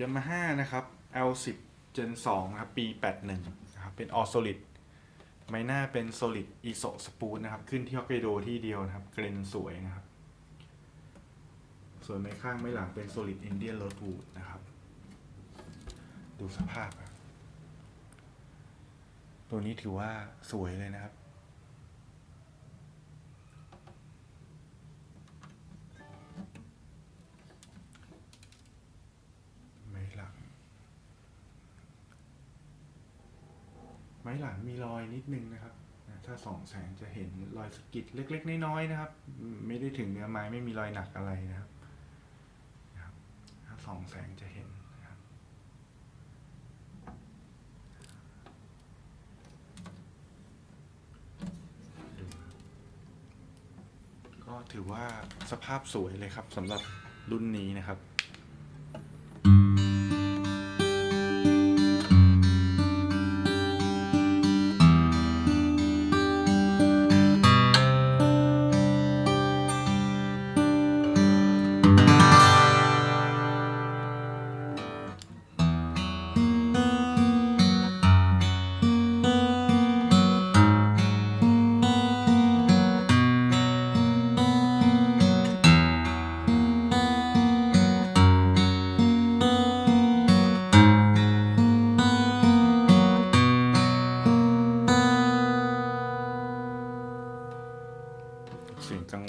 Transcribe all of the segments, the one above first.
ยามาฮ่านะครับ L10 Gen 2นะครับปี 81นะครับเป็น All Solid ไม้หน้าเป็น Solid ISO Spoon นะครับ ขึ้นที่ฮอกไกโดที่เดียวนะครับ เกรนสวยนะครับ ส่วนไม้ข้างไม้หลังเป็น Solid Indian Rosewood นะครับ ดูสภาพ ตัวนี้ถือว่าสวยเลยนะครับ ไม้หลังมีรอยนิดนึงนะครับ ถ้าส่องแสงจะเห็นรอยสกิดเล็ก ๆ น้อยๆนะครับ ไม่ได้ถึงเนื้อไม้ไม่มีรอยหนักอะไรนะครับ ถ้าส่องแสงจะเห็นนะครับ ก็ถือว่าสภาพสวยเลยครับสำหรับรุ่นนี้นะครับ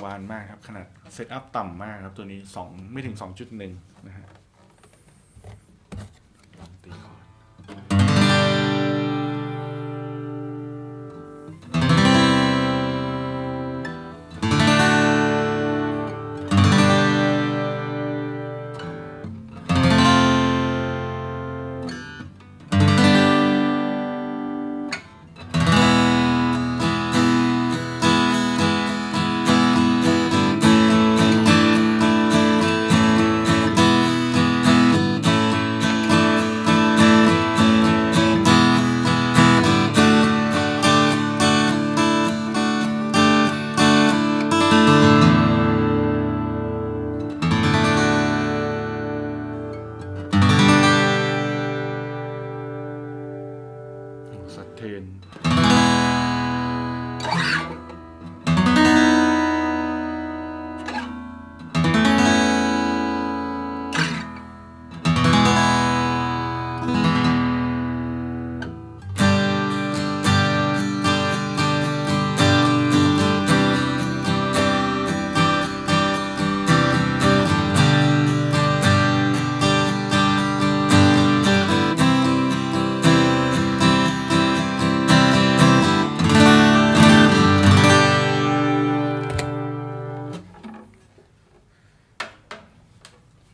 วานมากครับ ขนาดเซตอัพต่ำมากครับ ตัวนี้สองไม่ถึง 2.1 นะฮะ สัตเทน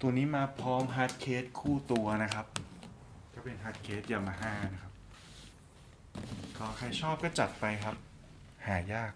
ตัวนี้มาพร้อมฮาร์ดเคสคู่ตัวนะครับ ก็เป็นฮาร์ดเคสยามาฮ่านะครับ ก็ใครชอบก็จัดไปครับ หายาก